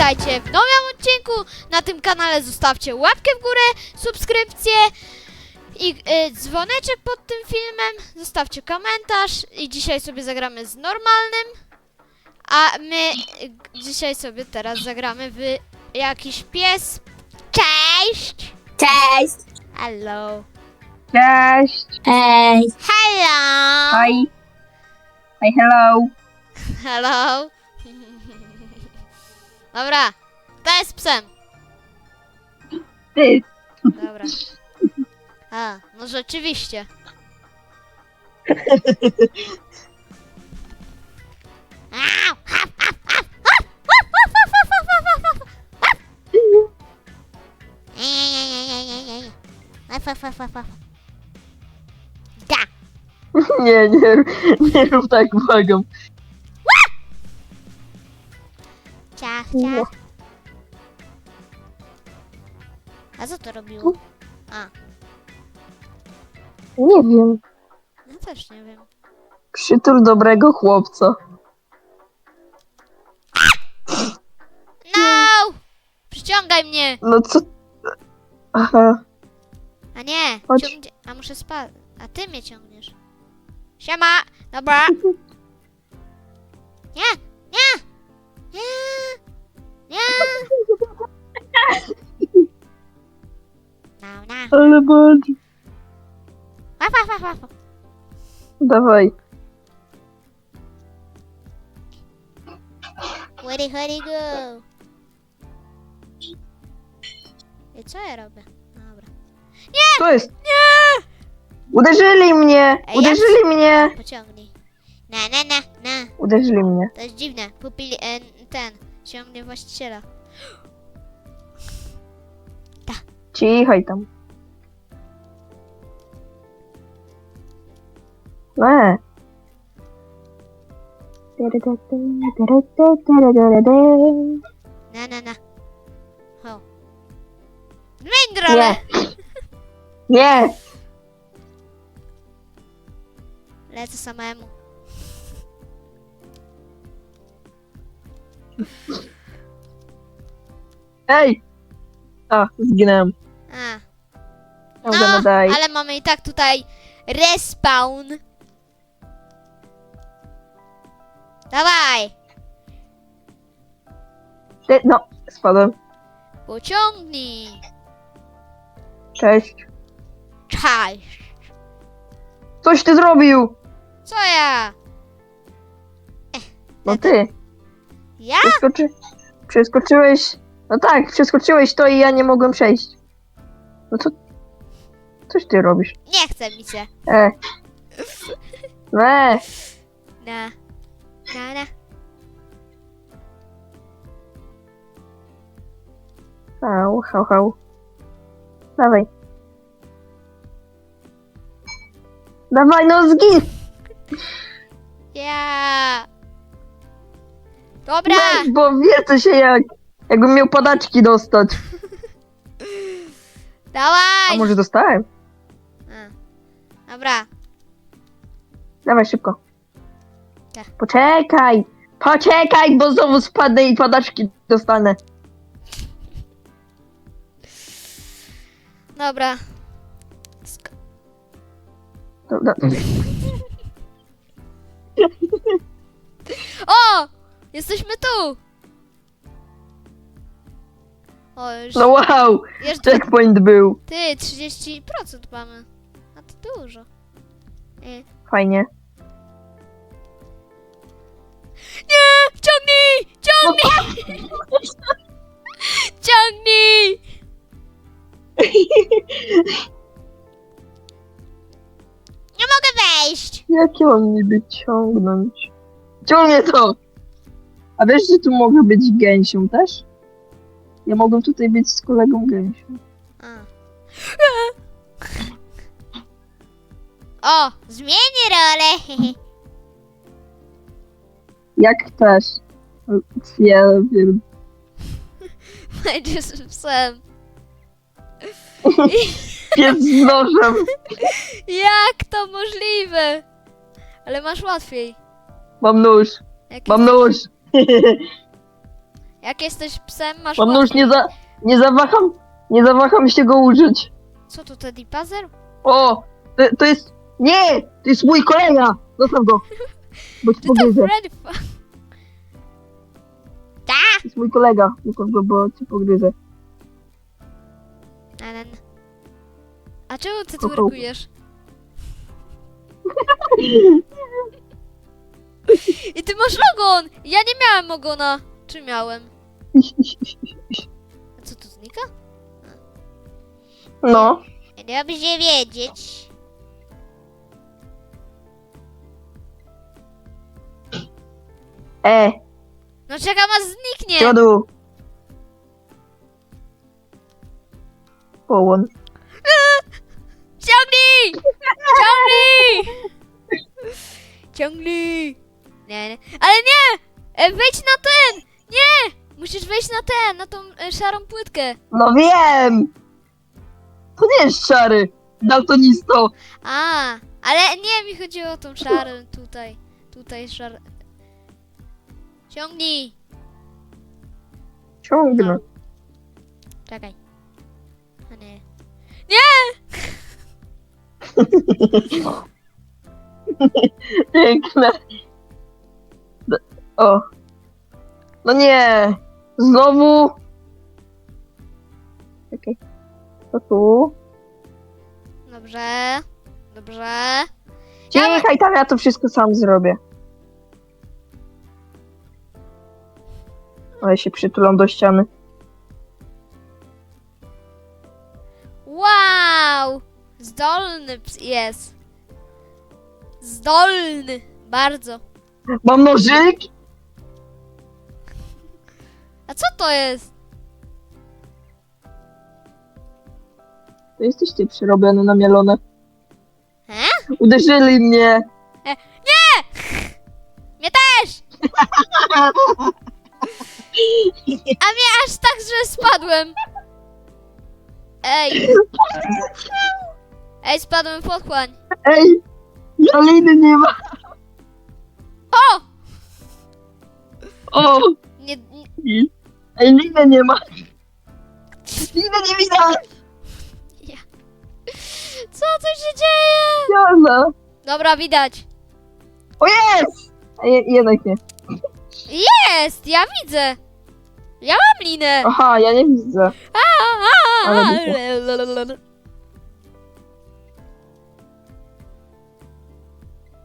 witajcie w nowym odcinku na tym kanale. Zostawcie łapkę w górę, subskrypcję i y, dzwoneczek pod tym filmem. Zostawcie komentarz i dzisiaj sobie zagramy z normalnym. A my y, dzisiaj sobie teraz zagramy w jakiś pies. Cześć! Cześć! Hello! Cześć! Hej! Hello! Hi! Hi, hello! Hello! Dobra, to jest psem. Ty! Dobra. A, no rzeczywiście. Au! Da. Nie, nie, nie rób tak, błagam. Ciach. A co to robiło? A, Nie wiem. no też nie wiem. Przytul dobrego chłopca. No! Przyciągaj mnie! No co? Aha. A nie, Chodź. ciągnie. A muszę spać. A ty mnie ciągniesz. Siema! Dobra. Nie! Nie! Nie! Nie! No, no. Ale bądź. Waf, waf, waf, waf. Dawaj. Where where go? I co ja robię? Dobra. To jest. Nie! Uderzyli mnie! Ej, Uderzyli mnie! Pociągnij. Na, na, na, na. Uderzyli mnie. To jest dziwne. Pupili, e, ten, ciągnie właściciela. Cichaj tam. E. Na, na, na. Ho. Zmień drogę! Nie! Lecę samemu. Ej! A, zginąłem. A. Die. ale mamy i tak tutaj respawn. Dawaj! Ty, no, spadłem. Pociągnij! Cześć. Cześć! Coś ty zrobił! Co ja? No ty. Ja? Przeskoczy... Przeskoczyłeś... No tak, przeskoczyłeś to i ja nie mogłem przejść. No co... Coś ty robisz? Nie chce mi się. E. E. Na. Na, na. Hał, hał, hał. Dawaj. Dawaj, no zgin! Ja. Dobra! Weź, bo wiercę się jak... Jakbym miał padaczki dostać. A Dawaj! może dostałem? A. Dobra. Dawaj szybko. Tak. Poczekaj! Poczekaj, bo znowu spadnę i padaczki dostanę. Dobra. Sk- Dobra. o! Jesteśmy tu! O, już. No wow! Jeszcze Checkpoint był. ty, 30% mamy. A to dużo. Fajnie. Nie! Ciągnij! Ciągnij! Ciągnij! Nie mogę wejść! Jakie mam niby ciągnąć? Ciągnie to! A wiesz, że tu mogę być gęsią też? Ja mogłem tutaj być z kolegą gęsią. A. O! Zmienię rolę! Jak też. Ja wiem. Będziesz psem. Pies z nożem. Jak to możliwe? Ale masz łatwiej. Mam nóż. Mam nóż. Jak jesteś psem, masz Mam łatwiej. nie, za, nie zawaham, nie zawaham się go użyć. Co to, Teddy Puzzle? O, to, to jest, nie, to jest mój kolega. Zostaw go, bo ci to pogryzę. Freddy! To jest mój kolega, zostaw go, bo ci pogryzę. Nen. A czemu ty Kochał. twerkujesz? I ty masz ogon! Ja nie miałem ogona. Czy miałem? A co tu znika? No, Dobrze wiedzieć. e, No czekam aż zniknie. przodu. Połon. Ciągnij! Ciągnij! Ciągnij! Nie, nie. Ale nie! E, Wejdź na ten! Nie! Musisz wejść na ten, na tą e, szarą płytkę. No wiem! To nie jest szary, daltonisto. A, ale nie, mi chodziło o tą szarą tutaj. Tutaj szar... Ciągnij! Ciągnę. Czekaj. A nie. Nie! Piękne. O. No nie. Znowu. Okej. To tu. Dobrze. Dobrze. Ciechaj tam, ja to wszystko sam zrobię. Ale się przytulam do ściany. Wow! Zdolny ps- jest. Zdolny. Bardzo. Mam nożyk? A co to jest? To jesteście przerobione na mielone. He? Uderzyli mnie. Mnie też! A mnie aż tak, że spadłem. Ej. Ej, spadłem w otchłań. Ej, ja liny nie ma. O! O, Nie, nie, ej, liny nie ma. Liny nie widać. co tu się dzieje? Jana. Dobra, widać. O jest! A je, jednak nie. Jest, ja widzę. Ja mam linę. Aha, ja nie widzę. Ale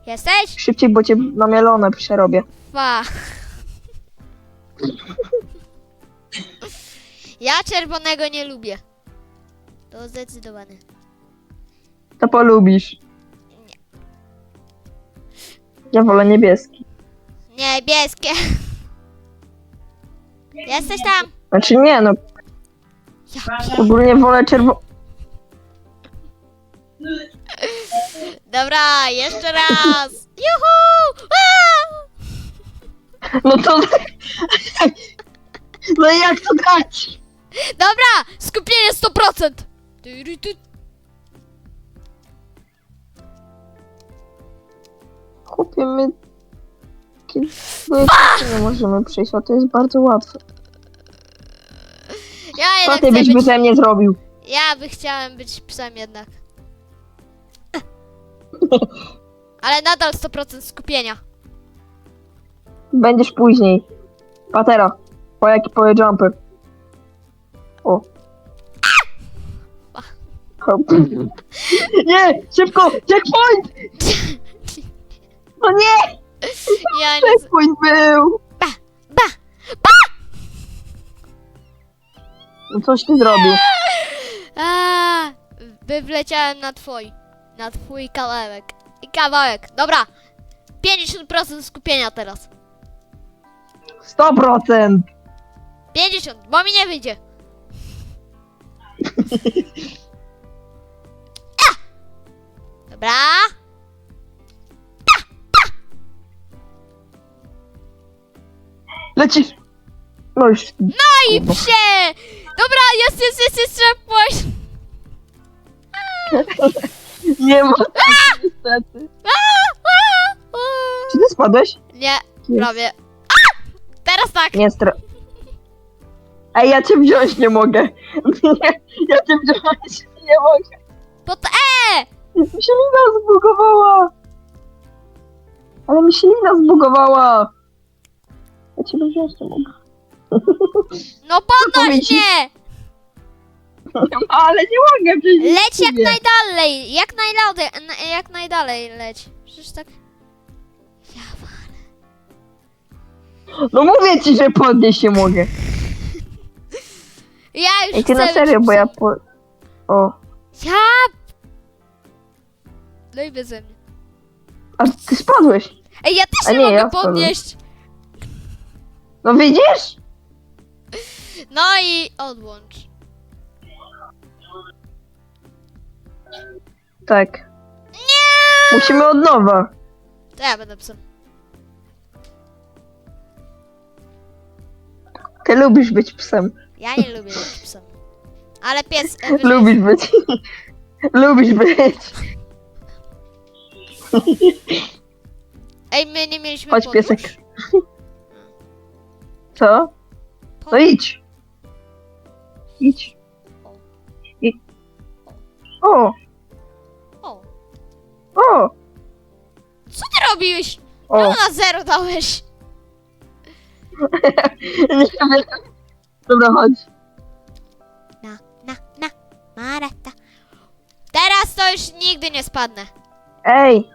Jesteś? Szybciej, bo cię na mielone przerobię. Fa. Ja czerwonego nie lubię. To zdecydowane. To polubisz. Ja wolę niebieski. Niebieskie. Jesteś tam? Znaczy nie, no Ja ogólnie wolę czerwo... Dobra, jeszcze raz. Juhu! Aaa! No to... No i jak to grać? Dobra, skupienie 100%. Tyry, ty. Chłopie, my... Kiedy nie możemy przejść, a to jest bardzo łatwe. Ja Co jednak ty chcę byś być... beze mnie zrobił? Ja by chciałem być psem jednak. Ale nadal 100% skupienia. Będziesz później. Patera. Po jaki poje jumpy. O. Nie! Szybko! Checkpoint! No nie! Ja nie... z- Checkpoint był! Ba! Ba! No coś ty zrobił. Aaa, by wleciałem na twój, na twój kawałek. I kawałek. Dobra. 50% skupienia teraz. 100%! 50, bo mi nie wyjdzie. A! Dobra. Lecisz! No już. No i psie! Dobra, jest, jest, jest, jest, trzeba Nie ma. Niestety. Czy ty spadłeś? Nie, prawie. A! Teraz tak. Nie, stra... Ej, ja cię wziąć nie mogę. Nie, ja cię wziąć nie mogę. To, e! Mi się lina zbugowała. Ale mi się lina zbugowała. Ja cię wziąć nie mogę. No podnoś powiedzieć? mnie! Ale nie mogę przecież. Leć jak najdalej, jak najdalej, na- jak najdalej leć. Przecież tak... Ja walę. No mówię ci, że podnieść nie mogę. Ja już Ej, ty chcę na serio, bo ja po... O. Ja... No i beze mnie. A ty spadłeś. Ej, ja też A nie, nie, mogę ja podnieść. No widzisz? No i odłącz. Tak. Nie! Musimy od nowa. To ja będę psem. Ty lubisz być psem. Ja nie lubię być psem. Ale pies... e, wyżej- Lubisz być. lubisz być. Ej, my nie mieliśmy Chodź, podłóż? piesek. Co? No idź. Idź. Idź. O, O, o, co ty robiłeś? o. No na zero dałeś. Nie wiem. Dobra, chodź. Na, na, na, marata. Teraz to już nigdy nie spadnę. Ej.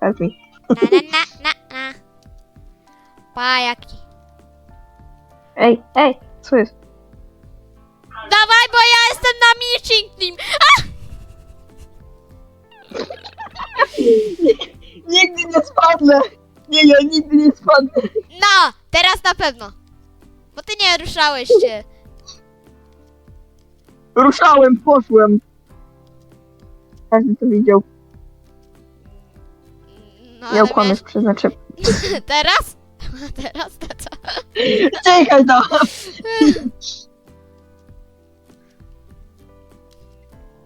Help me. Na, na, na, na, na. Pajaki. Ej, ej, co jest? Dawaj, bo ja jestem na meeting team. Nigdy nie spadnę. Nie, ja nigdy nie spadnę. No, teraz na pewno. Bo ty nie ruszałeś się. Ruszałem, poszłem. Każdy to widział. No, ale okłamiesz przeznaczę. miałeś- Teraz? Teraz to co? Czekaj no.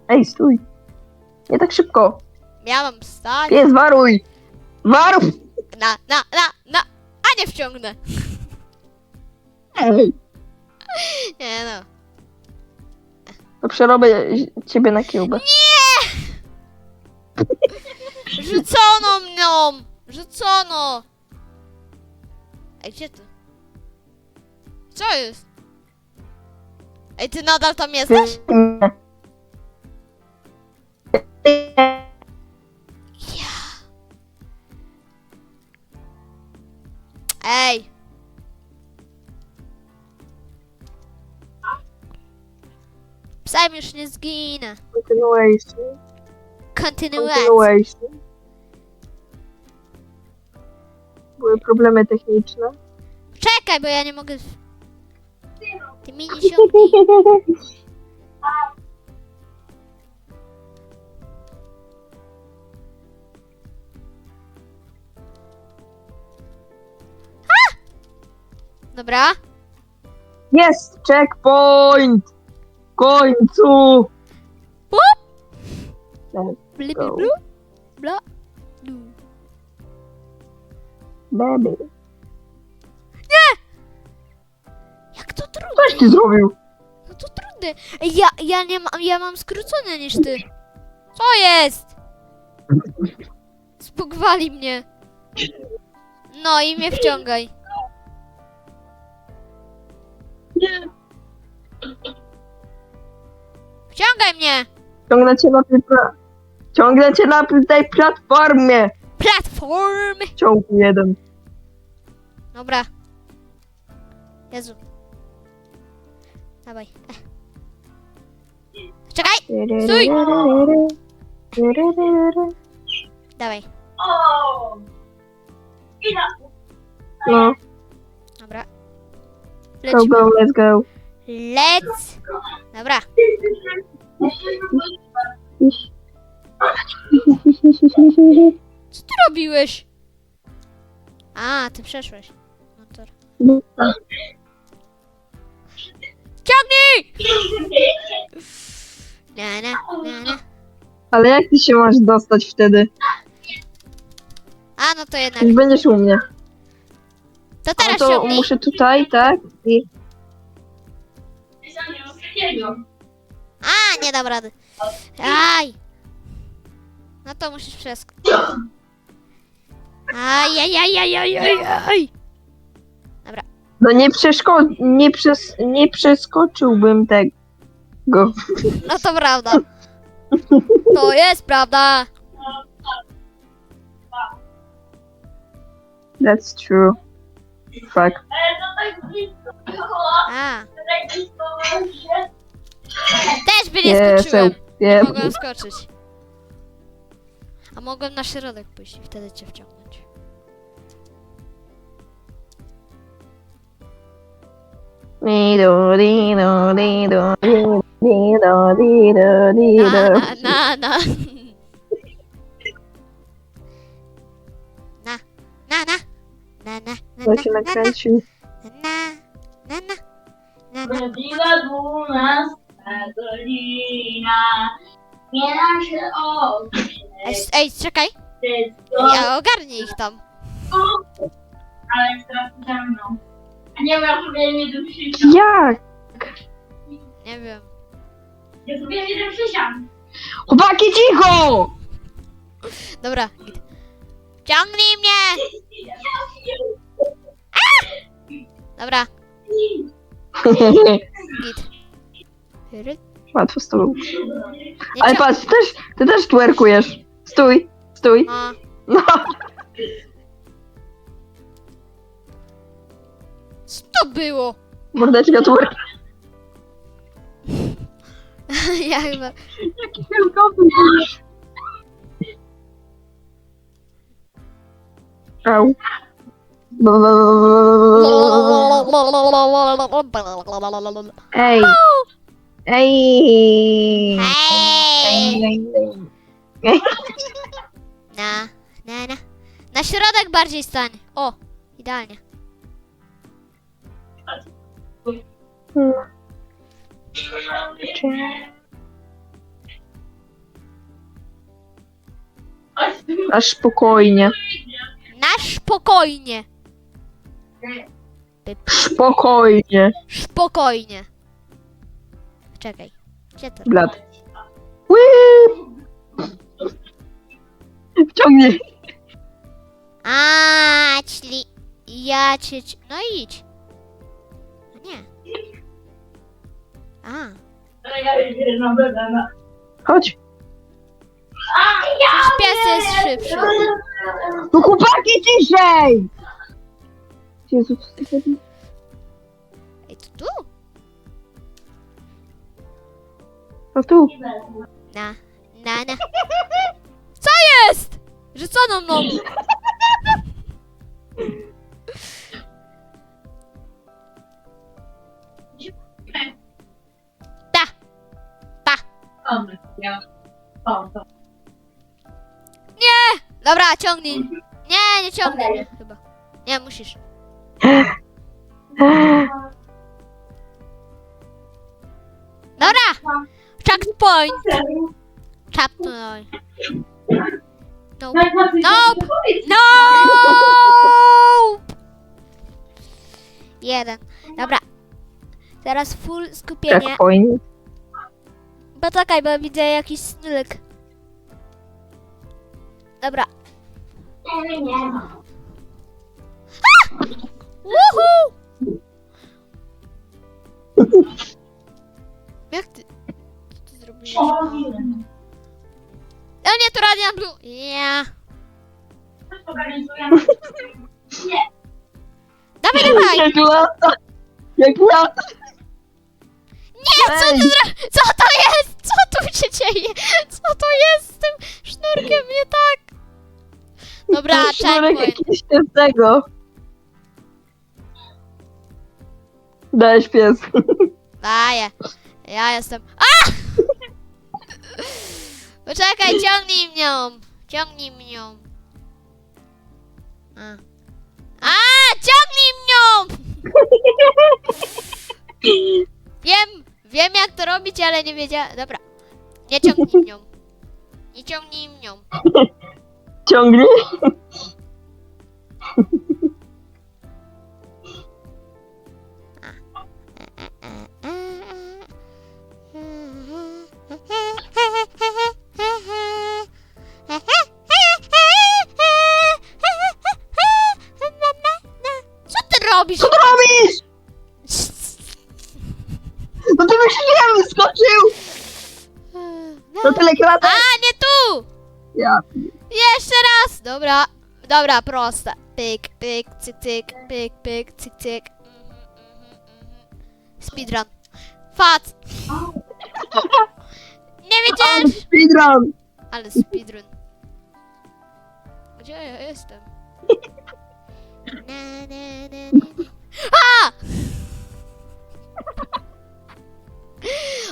Ej, stój. Nie tak szybko. Miałam wstać. Pies, waruj. Waruj. Na, na, na, na. A nie wciągnę. Ej. Nie no. To przerobię ciebie na kiełbę. Rzucono mną! Rzucono! Ej, gdzie ty? Co jest? Ej, ty nadal tam jesteś? Ej! Psem już nie zginę. Continuation. Kontynuacja. Continuation. Były problemy techniczne. Czekaj, bo ja nie mogę... Ty mi nie. Dobra. Jest! Checkpoint! W końcu! Pup! Let's Bli, bli, go. blu. Bla. Blu. Baby. Jak to trudne? Coś ty zrobił? No to trudne. Ej, Ja, ja nie mam, ja mam skrócone niż ty. Co jest? Spugwali mnie. No i mnie wciągaj. Nie. Wciągaj mnie! Ciągnę cię na tej pra... Ciągnę cię na tej platformie! Platformy! Ciąg jeden. Dobra. Jezu. Dawaj. Ech. Czekaj! Stój! Dawaj. No, Dobra. go, Lecimy. go, let's go. Let's. Dobra. Iść. Co ty robiłeś? A, ty przeszłeś. Motor. Ciągnij! Na, na, na, na. Ale jak ty się masz dostać wtedy? A, no to jednak. Już będziesz u mnie. To No teraz to ciągnij. muszę tutaj, tak? I nie dam rady. Aj! No to musisz przeskoczyć. Aj, aj, aj, aj, aj, aj, aj. No nie, przeszko- nie, przes- nie przeskoczyłbym tego. No to prawda. To jest prawda. That's true. Fuck. Tak A. Też by nie Nie, skoczyłem. Nie mogłem skoczyć. A mogłem na środek pójść i wtedy cię wciągnąć. Di do, di do, di do, di do, di do, di do, di Na, do. na, na, na. Na, na, na. Na, na, na, na, To się na, na, nakręcił. na, na, na, na, na, na. Godzina 12 dolina. Nie nasze oczy. Ej, czekaj. Ja ogarnij ich tam. Ale teraz ze mną. A nie, bo ja sobie nie do przysiąg. Jak? Nie wiem. Ja sobie nie do przysiąg. Chłopaki, cicho! Dobra. Ciągnij mnie! Dobra, git. Ry- Łatwo z tobą. Nie Ale patrz, ty też, ty też twerkujesz. Stój, stój. No, No. co to było? Mordeczka twerk. ja chyba... Jaki wielkowy. Au. Ej. Ej. Hej! Na, na, na. Na środek bardziej stań. O, idealnie. Aż spokojnie. Na spokojnie. Spokojnie. Spokojnie. Czekaj. Gdzie to? Blat. Wciągnij. A, czyli ja cię... ci- No idź. No nie. A, Chodź. przecież pies jest szybszy. No chłopaki, ciszej! Jezu, co ty? No tu. Na, na, na. Co jest? Rzucono mną. Ta, ta. Nie! Dobra, ciągnij. Nie, nie ciągnij chyba. Nie, musisz. Dobra! Checkpoint! Checkpoint. No. Nope! Nope! Jeden. Dobra. Teraz full skupienie. Checkpoint. Poczekaj, bo widzę jakiś snulek. Dobra. Woohoo! Jak ty... O nie, to Radiant Blue! Ja. Dawaj, dawaj! Jak lata. Jak lata. Nie, co Ej. zro... Co to jest? Co tu się dzieje? Co to jest z tym sznurkiem? Nie tak. Dobra, Ten sznurek checkpoint. jakiś z tego. Dałeś pies. Daję. Ja jestem... A! Poczekaj, ciągnij mnie. Ciągnij mnie. A. A, ciągnij mnie! Wiem, wiem jak to robić, ale nie wiedziałem. Dobra. Nie ciągnij mnie. Nie ciągnij mnie. Ciągnij. To tyle klatek? A, nie tu! Ja. Jeszcze raz! Dobra, dobra, proste. Pyk, pyk, cyk, cyk, pyk, pyk, cyk, cyk. Mhm, mhm, mhm. Speedrun. Fat! Nie wiedziałem! Speedrun! Ale speedrun. Gdzie ja jestem? Na, na, na, na, na. A!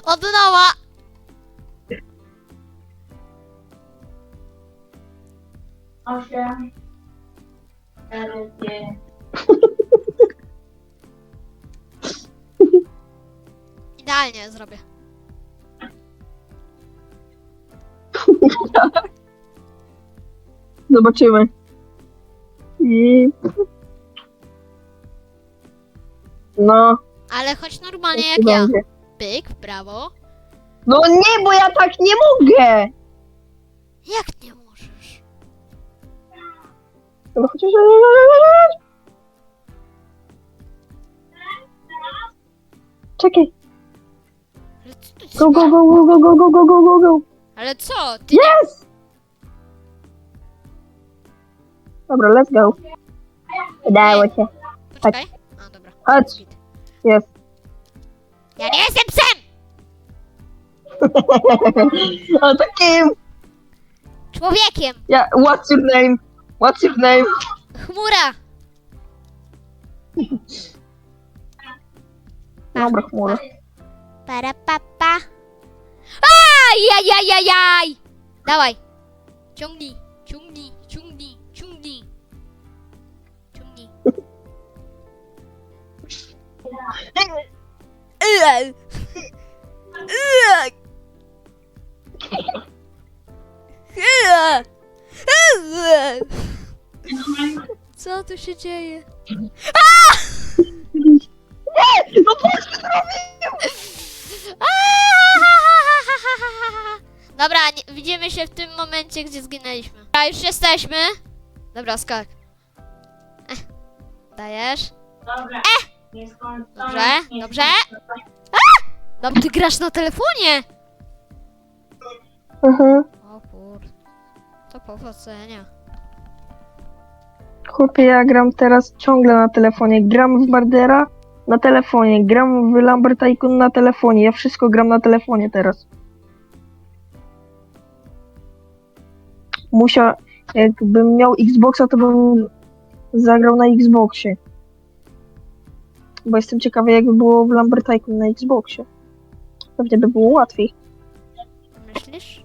Od nowa! Osiem. Cztery, pięć. Idealnie zrobię. Zobaczymy. I... No, Ale chodź normalnie jak ja. będzie. Pyk, w prawo. No nie, bo ja tak nie mogę! Jak nie możesz? No chociaż... Czekaj. Ale co tu Go, go, go, go, go, go, go, go, go, go. Ale co? Ty nie... Yes! Dobra, let's go. Udało się. Poczekaj. A, dobra. Chodź. Jest. Ja nie jestem psem! o takim... Człowiekiem! Ja, what's your name? What's your name? Chmura! Dobra, chmura. Para papa. Ajajajajaj! Dawaj. Ciągnij, ciągnij, ciągnij, ciągnij. Ciągnij. Ej. Ej. Ej. Ej. Co tu się dzieje? No zrobił? Dobra, nie, widzimy się w tym momencie, gdzie zginęliśmy. A już jesteśmy. Dobra, skak. Eh. Dajesz? Dobra. Nieskończone. Dobrze, dobrze. No, ty grasz na telefonie! Mhm. O kur... To powodzenia. Chłopie, ja gram teraz ciągle na telefonie. Gram w Mardera na telefonie, gram w Lambert Tycoon na telefonie. Ja wszystko gram na telefonie teraz. Musiał, jakbym miał Xboxa, to bym zagrał na Xboxie. Bo jestem ciekawy, jakby było w Lambert Tycoon na Xboxie. Pewnie by było łatwiej. Myślisz?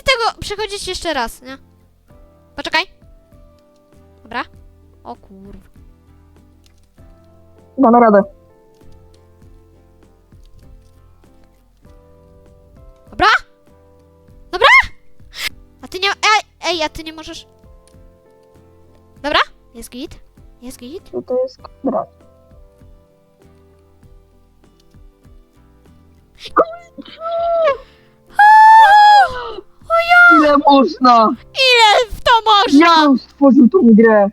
Chcę tego przechodzić jeszcze raz, nie? Poczekaj. Dobra. O kurwa. Damy radę. Dobra? Dobra? A ty nie... Ej, ej, a ty nie możesz... Dobra? Jest git? Jest git? Co to jest kwadrat? Ile można? Ile w to można? Ja stworzył tą grę.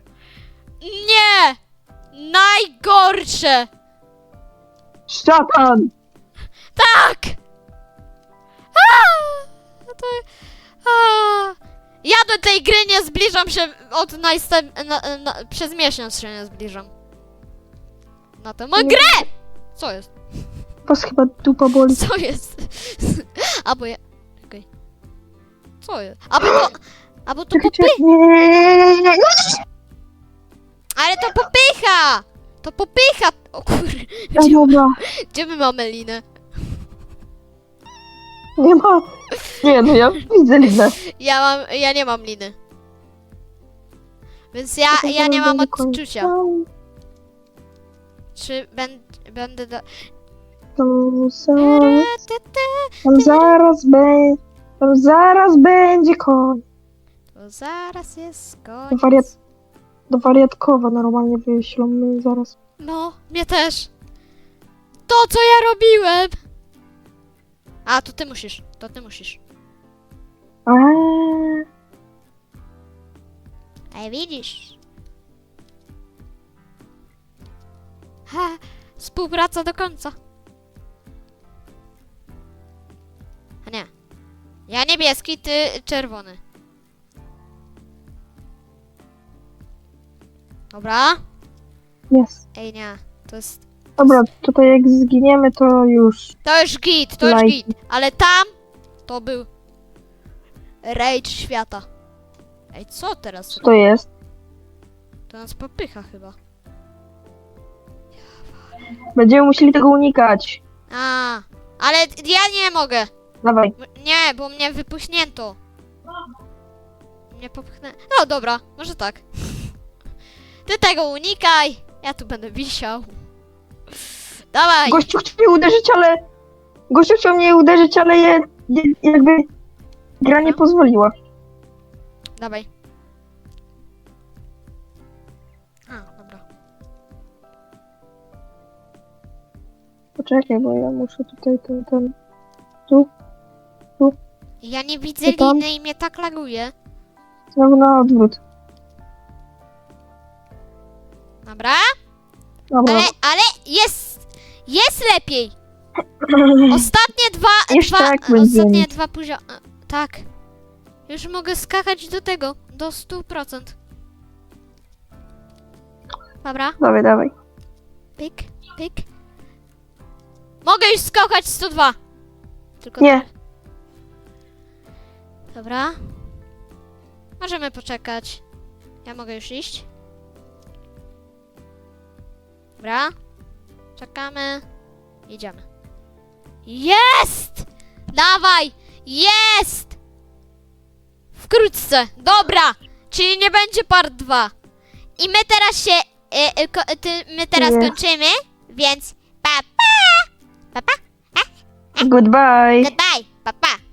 Nie! Najgorsze! Szatan! Tak! A! No to... A! Ja do tej gry nie zbliżam się od najstęp... Na, na, przez miesiąc się nie zbliżam. Na tę Nie. grę! Co jest? Was chyba dupa boli. Co jest? Albo ja... Co jest? Albo to... Albo to Czekaj, popy... czekaj. Nie, nie, nie, nie, nie. Ale to popycha! To popycha! O kur... Gdzie, dobra. gdzie my mamy linę? Nie ma. Nie, no ja widzę linę. Ja mam... ja nie mam liny. Więc ja, ja nie mam odczucia. Czy ben, będę do... Tam, za- tam zaraz będzie. Tam zaraz będzie koń. To zaraz jest koniec. Wariat- Do wariatkowa normalnie wyślą zaraz. No, mnie też. To, co ja robiłem! A, to ty musisz, to ty musisz. Eee, Ej, widzisz? Ha, współpraca do końca. A nie. Ja niebieski, ty czerwony. Dobra. jest. Ej, nie. To jest... Dobra, tutaj jak zginiemy, to już. To już git, to już Lajki. git. Ale tam to był rage świata. Ej, co teraz? Co to jest? To nas popycha chyba. Będziemy musieli tego unikać. A, ale ja nie mogę. Dawaj. Nie, bo mnie wypuśnięto. Mnie popchnę. No dobra, może tak. Ty tego unikaj. Ja tu będę wisiał. Dawaj. Gościu chciał mnie uderzyć, ale. Gościu chciał mnie uderzyć, ale je, je, jakby. Gra nie pozwoliła. Dawaj. A, dobra. Poczekaj, bo ja muszę tutaj ten. ten... Ja nie widzę Co tam? liny i mnie tak laguje. Znowu na odwrót. Dobra. Dobra. Ale, ale jest, jest lepiej. Ostatnie dwa, dwa, tak będzie ostatnie dwa poziomy. Tak. Już mogę skakać do tego, do 100%. Dobra, Dawaj, dawaj. pyk, pyk. Mogę już skakać 102. Tylko Nie. Dobra. Możemy poczekać. Ja mogę już iść. Dobra. Czekamy. Idziemy. Jest! Dawaj! Jest! Wkrótce. Dobra. Czyli nie będzie part 2. I my teraz się... E, e, ko, ty, my teraz Nie. kończymy, więc pa pa! Pa pa! Goodbye. Goodbye!